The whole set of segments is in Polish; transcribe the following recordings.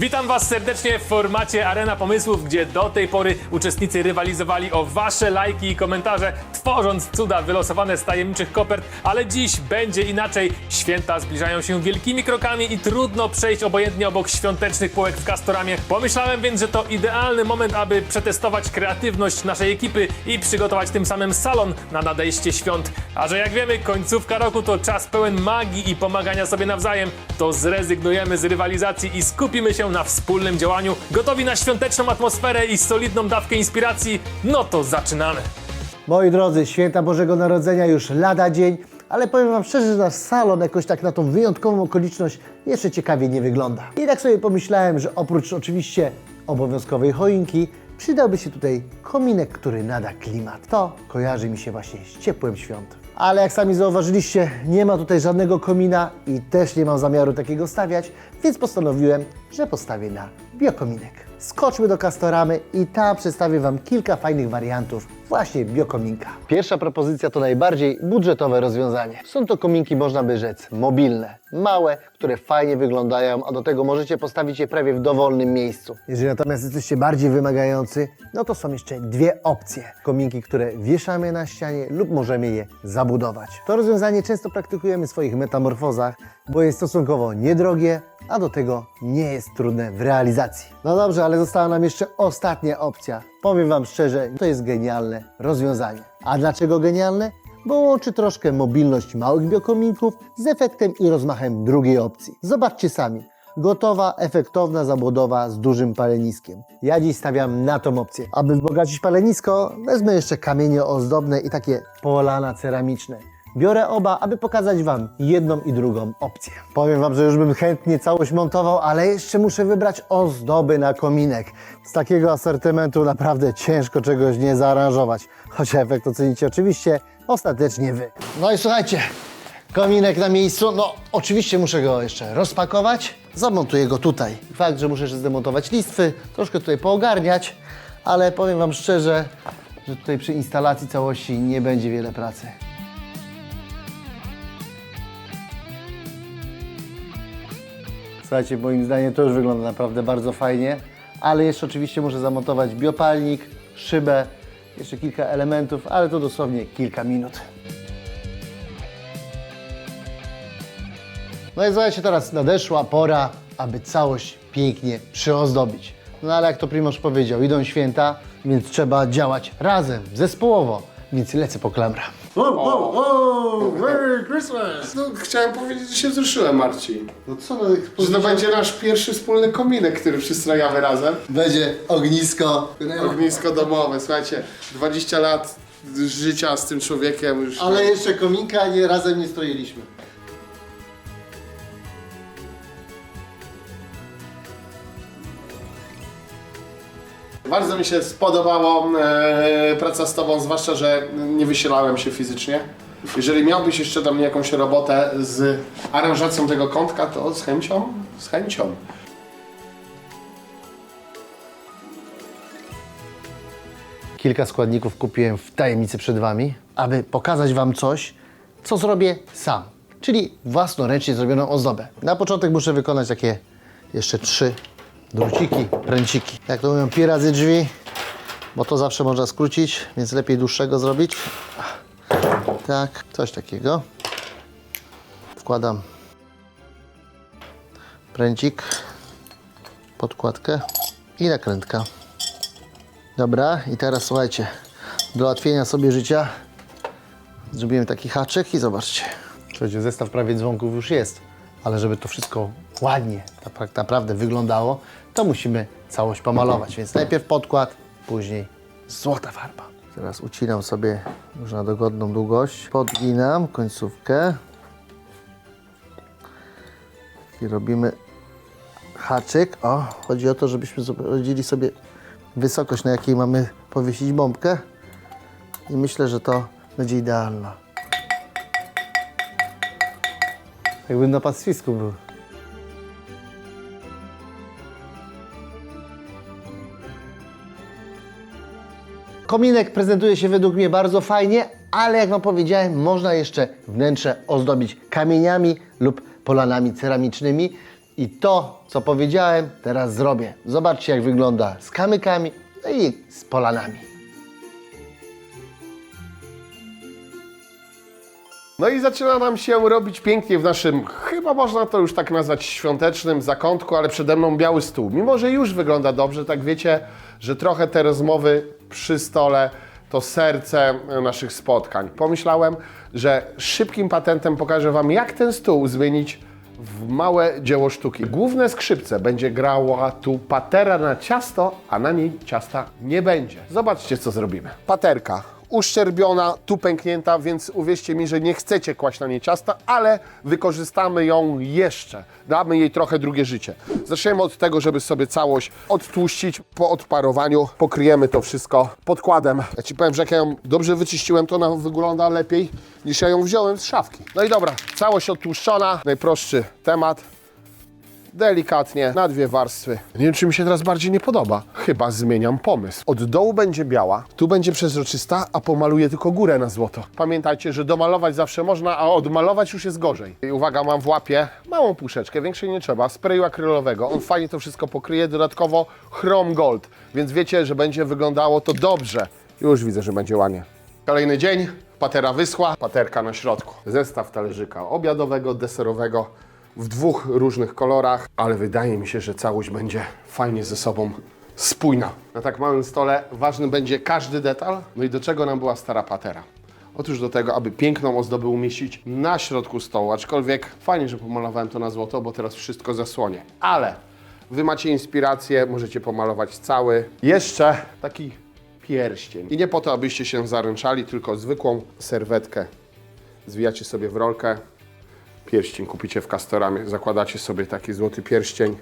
Witam Was serdecznie w formacie Arena Pomysłów, gdzie do tej pory uczestnicy rywalizowali o Wasze lajki i komentarze, tworząc cuda wylosowane z tajemniczych kopert, ale dziś będzie inaczej. Święta zbliżają się wielkimi krokami i trudno przejść obojętnie obok świątecznych półek w Castoramie. Pomyślałem więc, że to idealny moment, aby przetestować kreatywność naszej ekipy i przygotować tym samym salon na nadejście świąt. A że jak wiemy, końcówka roku to czas pełen magii i pomagania sobie nawzajem, to zrezygnujemy z rywalizacji i skupimy się na wspólnym działaniu. Gotowi na świąteczną atmosferę i solidną dawkę inspiracji? No to zaczynamy! Moi drodzy, święta Bożego Narodzenia już lada dzień, ale powiem Wam szczerze, że nasz salon jakoś tak na tą wyjątkową okoliczność jeszcze ciekawie nie wygląda. I tak sobie pomyślałem, że oprócz oczywiście obowiązkowej choinki, przydałby się tutaj kominek, który nada klimat. To kojarzy mi się właśnie z ciepłem świąt. Ale jak sami zauważyliście, nie ma tutaj żadnego komina i też nie mam zamiaru takiego stawiać, więc postanowiłem, że postawię na biokominek. Skoczmy do Castoramy i tam przedstawię Wam kilka fajnych wariantów właśnie biokominka. Pierwsza propozycja to najbardziej budżetowe rozwiązanie. Są to kominki, można by rzec, mobilne, małe, które fajnie wyglądają, a do tego możecie postawić je prawie w dowolnym miejscu. Jeżeli natomiast jesteście bardziej wymagający, no to są jeszcze dwie opcje. Kominki, które wieszamy na ścianie lub możemy je zabudować. To rozwiązanie często praktykujemy w swoich metamorfozach, bo jest stosunkowo niedrogie, a do tego nie jest trudne w realizacji. No dobrze, ale została nam jeszcze ostatnia opcja. Powiem Wam szczerze, to jest genialne rozwiązanie. A dlaczego genialne? Bo łączy troszkę mobilność małych biokominków z efektem i rozmachem drugiej opcji. Zobaczcie sami. Gotowa, efektowna zabudowa z dużym paleniskiem. Ja dziś stawiam na tą opcję. Aby wzbogacić palenisko, wezmę jeszcze kamienie ozdobne i takie polana ceramiczne. Biorę oba, aby pokazać Wam jedną i drugą opcję. Powiem Wam, że już bym chętnie całość montował, ale jeszcze muszę wybrać ozdoby na kominek. Z takiego asortymentu naprawdę ciężko czegoś nie zaaranżować. Choć efekt ocenicie oczywiście ostatecznie Wy. No i słuchajcie, kominek na miejscu. No oczywiście muszę go jeszcze rozpakować. Zamontuję go tutaj. Fakt, że muszę jeszcze zdemontować listwy, troszkę tutaj poogarniać, ale powiem Wam szczerze, że tutaj przy instalacji całości nie będzie wiele pracy. Słuchajcie, moim zdaniem to już wygląda naprawdę bardzo fajnie, ale jeszcze oczywiście muszę zamontować biopalnik, szybę, jeszcze kilka elementów, ale to dosłownie kilka minut. No i słuchajcie, teraz nadeszła pora, aby całość pięknie przyozdobić. No ale jak to Primoż powiedział, idą święta, więc trzeba działać razem, zespołowo, więc lecę po klamra. O, Merry Christmas! No, chciałem powiedzieć, że się wzruszyłem, Marcin. No co, no, Że to będzie nasz pierwszy wspólny kominek, który przystrajamy razem. będzie ognisko, Ognisko domowe, słuchajcie, 20 lat życia z tym człowiekiem już... ale jeszcze kominka nie, razem nie stroiliśmy. Bardzo mi się spodobało e, praca z Tobą, zwłaszcza, że nie wysilałem się fizycznie. Jeżeli miałbyś jeszcze do mnie jakąś robotę z aranżacją tego kątka, to z chęcią, z chęcią. Kilka składników kupiłem w tajemnicy przed Wami, aby pokazać Wam coś, co zrobię sam, czyli własnoręcznie zrobioną ozdobę. Na początek muszę wykonać takie jeszcze trzy druciki, pręciki. Jak to mówią, pi razy drzwi, bo to zawsze można skrócić, więc lepiej dłuższego zrobić. Tak, coś takiego. Wkładam pręcik, podkładkę i nakrętka. Dobra, i teraz słuchajcie, do ułatwienia sobie życia zrobiłem taki haczyk i zobaczcie. Słuchajcie, zestaw prawie dzwonków już jest, ale żeby to wszystko ładnie tak naprawdę wyglądało, to musimy całość pomalować. Więc najpierw podkład, później złota farba. Teraz ucinam sobie już na dogodną długość, podginam końcówkę i robimy haczyk. O, chodzi o to, żebyśmy zrobili sobie wysokość, na jakiej mamy powiesić bombkę. I myślę, że to będzie idealna. Jakbym na pastwisku był. Kominek prezentuje się według mnie bardzo fajnie, ale jak Wam powiedziałem, można jeszcze wnętrze ozdobić kamieniami lub polanami ceramicznymi. I to, co powiedziałem, teraz zrobię. Zobaczcie, jak wygląda z kamykami no i z polanami. No i zaczyna nam się robić pięknie w naszym, chyba można to już tak nazwać, świątecznym zakątku, ale przede mną biały stół. Mimo, że już wygląda dobrze, tak wiecie, że trochę te rozmowy przy stole to serce naszych spotkań. Pomyślałem, że szybkim patentem pokażę Wam, jak ten stół zmienić w małe dzieło sztuki. Główne skrzypce będzie grała tu patera na ciasto, a na niej ciasta nie będzie. Zobaczcie, co zrobimy. Paterka uszczerbiona, tu pęknięta, więc uwierzcie mi, że nie chcecie kłaść na niej ciasta, ale wykorzystamy ją jeszcze. Damy jej trochę drugie życie. Zaczniemy od tego, żeby sobie całość odtłuścić. Po odparowaniu pokryjemy to wszystko podkładem. Ja Ci powiem, że jak ja ją dobrze wyczyściłem, to ona wygląda lepiej niż ja ją wziąłem z szafki. No i dobra, całość odtłuszczona. Najprostszy temat delikatnie na dwie warstwy. Nie wiem, czy mi się teraz bardziej nie podoba. Chyba zmieniam pomysł. Od dołu będzie biała, tu będzie przezroczysta, a pomaluję tylko górę na złoto. Pamiętajcie, że domalować zawsze można, a odmalować już jest gorzej. I uwaga, mam w łapie małą puszeczkę, większej nie trzeba, sprayu akrylowego. On fajnie to wszystko pokryje, dodatkowo Chrome Gold, więc wiecie, że będzie wyglądało to dobrze. Już widzę, że będzie ładnie. Kolejny dzień, patera wyschła, paterka na środku. Zestaw talerzyka obiadowego, deserowego w dwóch różnych kolorach, ale wydaje mi się, że całość będzie fajnie ze sobą spójna. Na tak małym stole ważny będzie każdy detal. No i do czego nam była stara patera? Otóż do tego, aby piękną ozdobę umieścić na środku stołu, aczkolwiek fajnie, że pomalowałem to na złoto, bo teraz wszystko zasłonie. Ale Wy macie inspirację, możecie pomalować cały. Jeszcze taki pierścień. I nie po to, abyście się zaręczali, tylko zwykłą serwetkę zwijacie sobie w rolkę, pierścień kupicie w Castoramie, zakładacie sobie taki złoty pierścień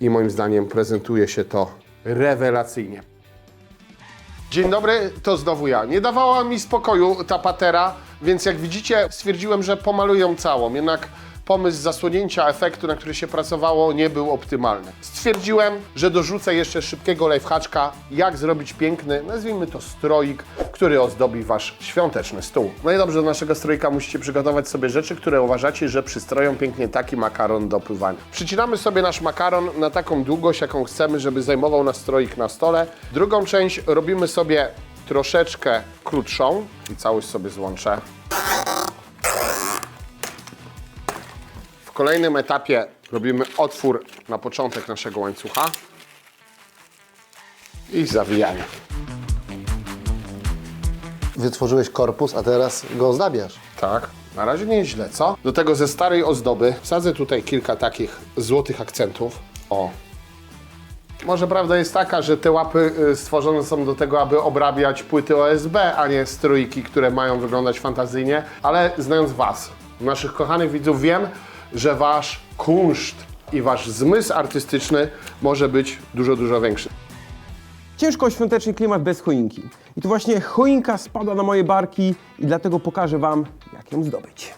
i moim zdaniem prezentuje się to rewelacyjnie. Dzień dobry, to znowu ja. Nie dawała mi spokoju ta patera, więc jak widzicie stwierdziłem, że pomaluję ją całą, jednak pomysł zasłonięcia efektu, na który się pracowało, nie był optymalny. Stwierdziłem, że dorzucę jeszcze szybkiego lifehaczka, jak zrobić piękny, nazwijmy to stroik, który ozdobi Wasz świąteczny stół. No i dobrze, do naszego stroika musicie przygotować sobie rzeczy, które uważacie, że przystroją pięknie taki makaron do pływania. Przycinamy sobie nasz makaron na taką długość, jaką chcemy, żeby zajmował nas stroik na stole. Drugą część robimy sobie troszeczkę krótszą i całość sobie złączę. Kolejnym etapie robimy otwór na początek naszego łańcucha i zawijanie. Wytworzyłeś korpus, a teraz go ozdabiasz. Tak, na razie nieźle, co? Do tego ze starej ozdoby wsadzę tutaj kilka takich złotych akcentów. O. Może prawda jest taka, że te łapy y, stworzone są do tego, aby obrabiać płyty OSB, a nie strójki, które mają wyglądać fantazyjnie, ale znając Was, naszych kochanych widzów, wiem, że Wasz kunszt i Wasz zmysł artystyczny może być dużo, dużo większy. Ciężko świąteczny klimat bez choinki. I tu właśnie choinka spada na moje barki i dlatego pokażę Wam, jak ją zdobyć.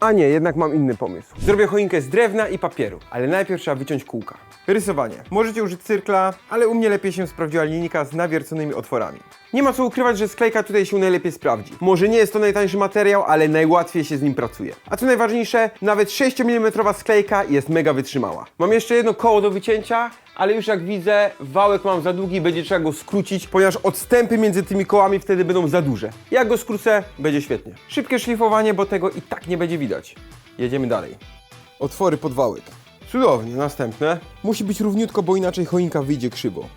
A nie, jednak mam inny pomysł. Zrobię choinkę z drewna i papieru, ale najpierw trzeba wyciąć kółka. Rysowanie. Możecie użyć cyrkla, ale u mnie lepiej się sprawdziła linijka z nawierconymi otworami. Nie ma co ukrywać, że sklejka tutaj się najlepiej sprawdzi. Może nie jest to najtańszy materiał, ale najłatwiej się z nim pracuje. A co najważniejsze, nawet 6 mm sklejka jest mega wytrzymała. Mam jeszcze jedno koło do wycięcia, ale już jak widzę, wałek mam za długi, będzie trzeba go skrócić, ponieważ odstępy między tymi kołami wtedy będą za duże. Jak go skrócę, będzie świetnie. Szybkie szlifowanie, bo tego i tak nie będzie widać. Jedziemy dalej. Otwory pod wałek. Cudownie, następne. Musi być równiutko, bo inaczej choinka wyjdzie krzywo.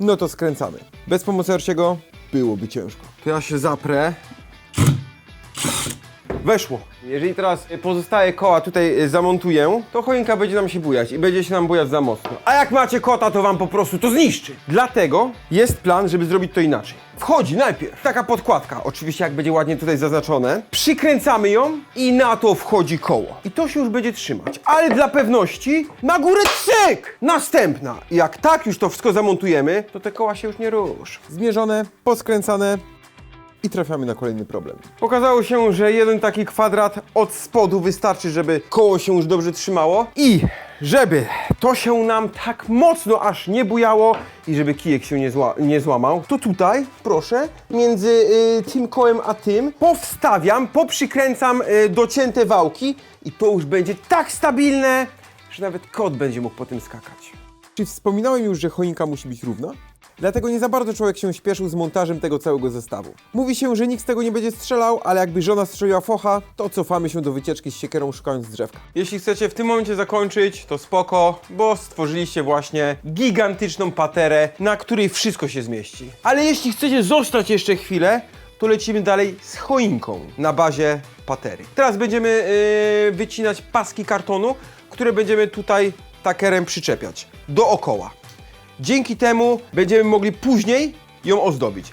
No to skręcamy. Bez pomocy Arsiego byłoby ciężko. To ja się zaprę. Weszło. Jeżeli teraz pozostałe koła tutaj y, zamontuję, to choinka będzie nam się bujać i będzie się nam bujać za mocno. A jak macie kota, to wam po prostu to zniszczy. Dlatego jest plan, żeby zrobić to inaczej. Wchodzi najpierw taka podkładka, oczywiście jak będzie ładnie tutaj zaznaczone. Przykręcamy ją i na to wchodzi koło. I to się już będzie trzymać. Ale dla pewności na górę cyk! Następna. I jak tak już to wszystko zamontujemy, to te koła się już nie rusz. Zmierzone, poskręcane, i trafiamy na kolejny problem. Okazało się, że jeden taki kwadrat od spodu wystarczy, żeby koło się już dobrze trzymało i żeby to się nam tak mocno aż nie bujało i żeby kijek się nie, zła, nie złamał, to tutaj, proszę, między y, tym kołem a tym powstawiam, poprzykręcam y, docięte wałki i to już będzie tak stabilne, że nawet kot będzie mógł po tym skakać. Czy wspominałem już, że choinka musi być równa? Dlatego nie za bardzo człowiek się śpieszył z montażem tego całego zestawu. Mówi się, że nikt z tego nie będzie strzelał, ale jakby żona strzeliła focha, to cofamy się do wycieczki z siekierą szukając drzewka. Jeśli chcecie w tym momencie zakończyć, to spoko, bo stworzyliście właśnie gigantyczną paterę, na której wszystko się zmieści. Ale jeśli chcecie zostać jeszcze chwilę, to lecimy dalej z choinką na bazie patery. Teraz będziemy yy, wycinać paski kartonu, które będziemy tutaj takerem przyczepiać dookoła. Dzięki temu będziemy mogli później ją ozdobić.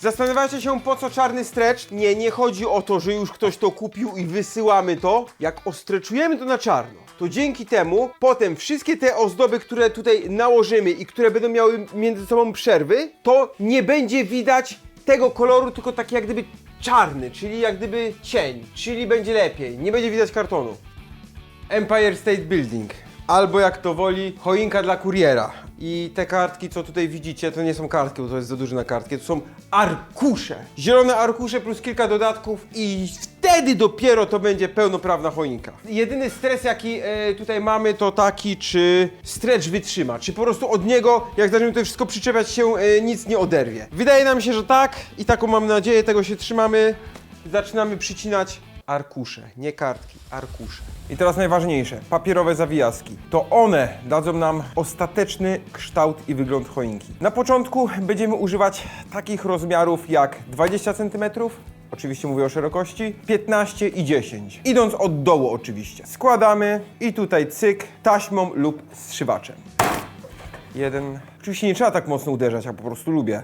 Zastanawiacie się po co czarny stretch? Nie, nie chodzi o to, że już ktoś to kupił i wysyłamy to. Jak ostreczujemy to na czarno, to dzięki temu potem wszystkie te ozdoby, które tutaj nałożymy i które będą miały między sobą przerwy, to nie będzie widać tego koloru, tylko taki jak gdyby czarny, czyli jak gdyby cień, czyli będzie lepiej, nie będzie widać kartonu. Empire State Building. Albo jak to woli, choinka dla kuriera. I te kartki, co tutaj widzicie, to nie są kartki, bo to jest za duże na kartki, to są arkusze. Zielone arkusze plus kilka dodatków i wtedy dopiero to będzie pełnoprawna choinka. Jedyny stres, jaki e, tutaj mamy, to taki, czy stretch wytrzyma, czy po prostu od niego, jak zaczniemy tutaj wszystko przyczepiać się, e, nic nie oderwie. Wydaje nam się, że tak i taką mam nadzieję, tego się trzymamy. Zaczynamy przycinać arkusze, nie kartki, arkusze. I teraz najważniejsze, papierowe zawijaski. To one dadzą nam ostateczny kształt i wygląd choinki. Na początku będziemy używać takich rozmiarów jak 20 cm, oczywiście mówię o szerokości, 15 i 10. Idąc od dołu oczywiście. Składamy i tutaj cyk taśmą lub zszywaczem. Jeden. Oczywiście nie trzeba tak mocno uderzać, ja po prostu lubię.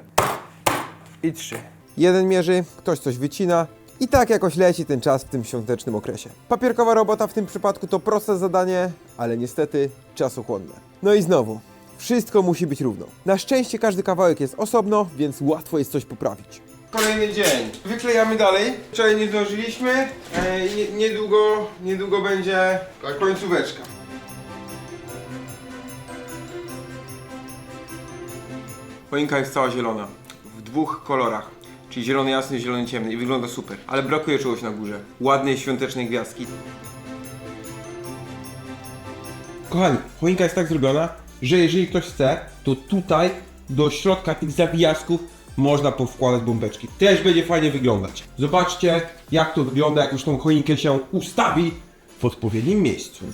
I trzy. Jeden mierzy, ktoś coś wycina i tak jakoś leci ten czas w tym świątecznym okresie. Papierkowa robota w tym przypadku to proste zadanie, ale niestety czasochłonne. No i znowu, wszystko musi być równo. Na szczęście każdy kawałek jest osobno, więc łatwo jest coś poprawić. Kolejny dzień. Wyklejamy dalej. Wczoraj nie zdążyliśmy. E, nie, niedługo, niedługo będzie końcóweczka. Choinka jest cała zielona. W dwóch kolorach. Czyli zielony jasny, zielony ciemny i wygląda super. Ale brakuje czegoś na górze. Ładnej świątecznej gwiazdki. Kochani, choinka jest tak zrobiona, że jeżeli ktoś chce, to tutaj do środka tych zawijasków można powkładać bombeczki. Też będzie fajnie wyglądać. Zobaczcie, jak to wygląda, jak już tą choinkę się ustawi w odpowiednim miejscu.